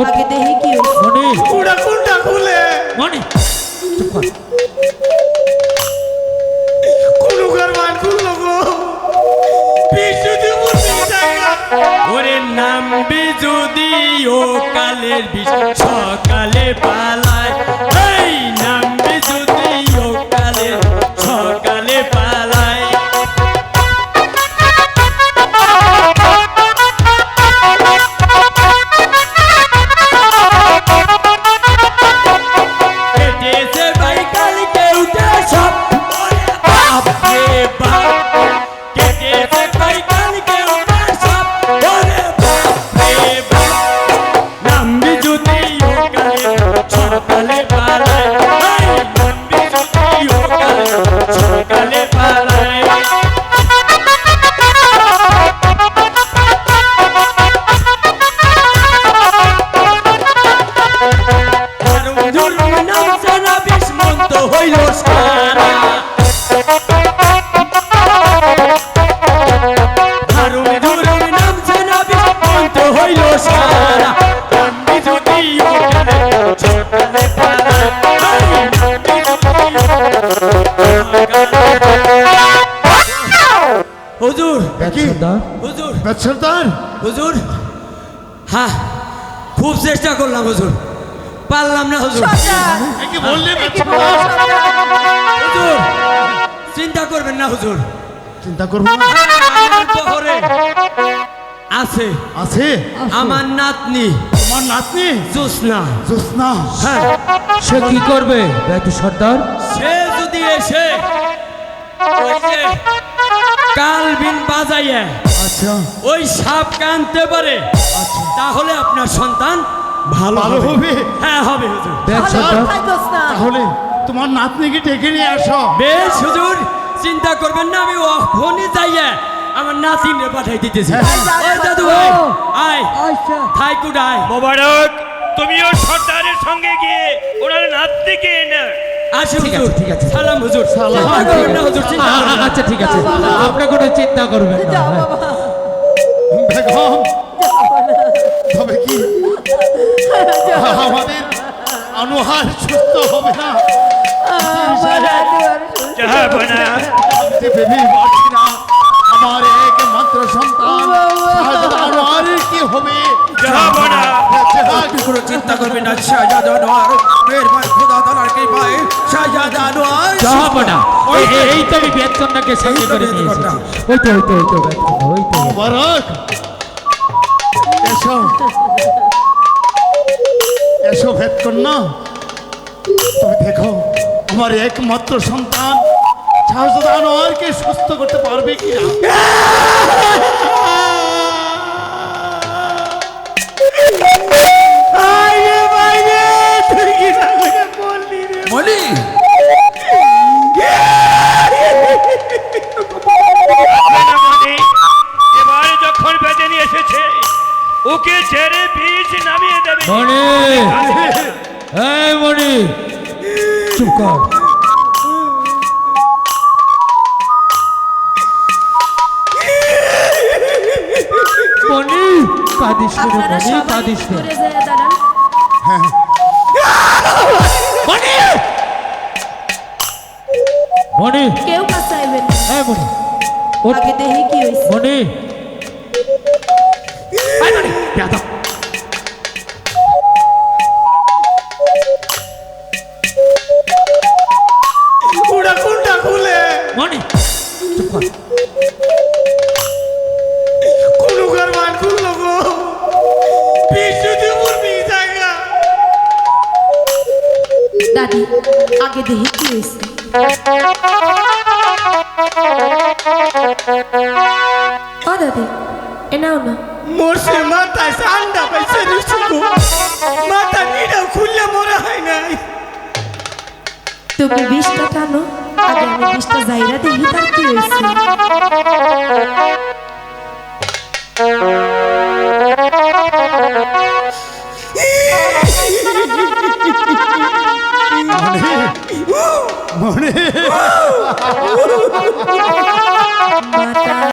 আগে দেহি কি। মনি? কুড়া কুন্ডা খুলে? মনি? চুপ কর। কুনুকার মান খুললো গো? মুর্তি ওরে নাম যদি ও কালের বিষ সকালে পালায়। এই নাম যদি সর্দার? হুজুর। সর্দার। হুজুর। হ্যাঁ খুব চেষ্টা করলাম হুজুর। পারলাম না হুজুর। হুজুর চিন্তা করবেন না হুজুর। চিন্তা করব না। আমার আছে। আছে? আমার নাতনি। তোমার নাতনি? জোসনা জোসনা হ্যাঁ। সে কি করবে? বেটু সর্দার। সে যদি এসে ওই যে কাল বিন বাজাইয়ে আচ্ছা। ওই সাপ কানতে পারে তাহলে আপনার সন্তান ভালো হবে। হ্যাঁ হবে। তাহলে তোমার নাতনিকে ডেকে নিয়ে আসো। বেশ হুজুর চিন্তা করবেন না আমি ওখনই যাইয়া আমার নাতিনে পাঠাই দিতেছি। ওই দাদু ভাই আয়। থাইকুড আয়। মোবারক তুমিও সর্দারের সঙ্গে গিয়ে ওনার নাতনিকে এনে আসি হুজুর। ঠিক আছে। সালাম হুজুর। সালাম। হুজুর। আচ্ছা ঠিক আছে। আপনি কোনো চিন্তা করবেন না। যাও। বাবা। বেগম। তবে কি? আমাদের আনোহার সুস্থ হবে না। আমার একমাত্র সন্তান আনোয়ারের কি হবে কোনো চিন্তা করবেন না শাহজাদ আনোয়ার আনোয়ার যাব না এই- এই- এই তো আমি বেতনটাকে সঙ্গে করে নিয়ে এসেছি ওই তো ওই তো ওই তো ওই তো মোবারক এসো। এসো ভেদ তুমি দেখো আমার একমাত্র সন্তান। আনোয়ারকে সুস্থ করতে পারবে কি ওকে ছেড়ে বীজ নামিয়ে দেবে। মণি! এই মণি! চুপ কর। মণি! কাঁদিস না মণি কাঁদিস না। যেয়ে দাঁড়ান। মণি! মণি! কেউ কাছে আইবেন। এই মণি আগে দেখি কি হইছে। মণি! বেয়াদব। কুড়া কুন্ডা খুলে মণি চুপ কর। কুনুকার মান খুললো গো বিশুদ্ধি মুর্তি জায়গা দাদি আগে দেখি কি হইছে। ও দাদি এনাও না। মোরসে মাথায় সান্ডা পাইছে রিসুকু মাথা নিডাও খুললে মরে হয় নাই। তুমি বিষটা টানো আগে আমি বিষটা যাইরা দেখি তার কি হয়েছে? মনে